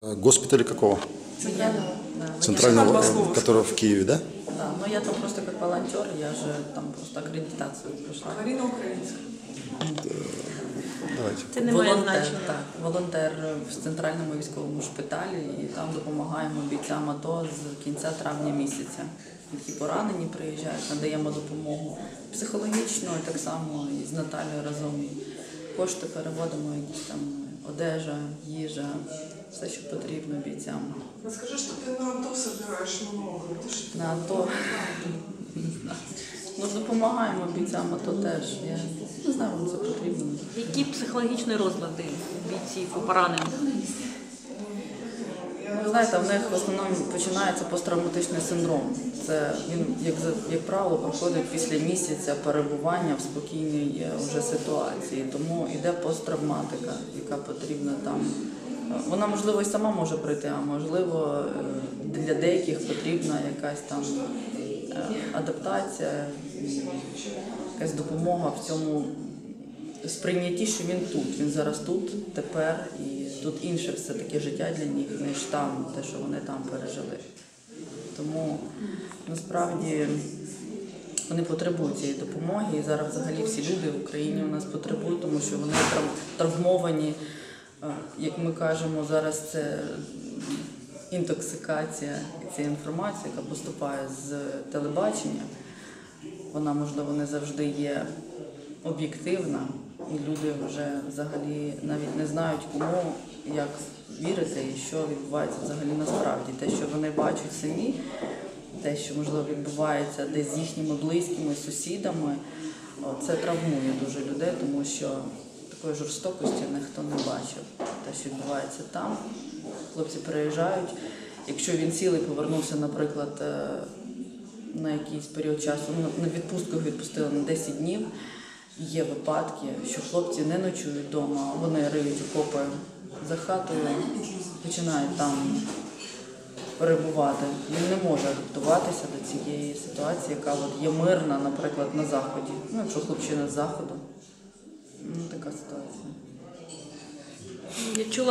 Э, Госпиталя какого? Центрального. Да, Центрального, Областного. э, который в Киеве, да? Да, но я там просто как волонтер, я же там просто аккредитацию пройшла. Марина Українська. Давайте. Це не має волонтер, значення. так, волонтер в центральному військовому шпиталі і там допомагаємо бійцям АТО з кінця травня місяця, які поранені приїжджають, надаємо допомогу психологічно, і так само і з Наталією разом і кошти переводимо, якісь там одежа, їжа, все, що потрібно бійцям. Расскажи, что ты на АТО собираешь много. Ты На АТО. Не. Ну, допомагаємо бійцям АТО теж. Я не знаю, вам це потрібно. Які психологічні розлади бійців у поранених? Ну, ви знаєте, в них в основному починається посттравматичний синдром. Це він, як, за- як правило, проходить після місяця перебування в спокійній е, вже ситуації. Тому йде посттравматика, яка потрібна там. Вона, можливо, і сама може прийти, а можливо, е, для деяких потрібна якась там е, адаптація, якась допомога в цьому сприйнятті, що він тут. Він зараз тут, тепер, і тут інше все-таки життя для них, ніж там, те, що вони там пережили. Тому насправді вони потребують цієї допомоги. І зараз взагалі всі люди в Україні у нас потребують, тому що вони трав- травмовані. Як ми кажемо, зараз це інтоксикація цієї інформації, яка поступає з телебачення. Вона, можливо, не завжди є об'єктивна, і люди вже взагалі навіть не знають, кому як вірити і що відбувається взагалі насправді. Те, що вони бачать самі, те, що можливо відбувається десь з їхніми близькими сусідами, це травмує дуже людей, тому що такої жорстокості ніхто не бачив. Те, що відбувається там, хлопці приїжджають. Якщо він цілий повернувся, наприклад, е, на якийсь період часу, ну, на відпустку їх відпустили на 10 днів. Є випадки, що хлопці не ночують вдома, вони риють окопи за хатою, починають там перебувати. Він не може адаптуватися до цієї ситуації, яка от є мирна, наприклад, на заході. Ну, якщо хлопчина з заходу. Ну, така ситуація. Я чула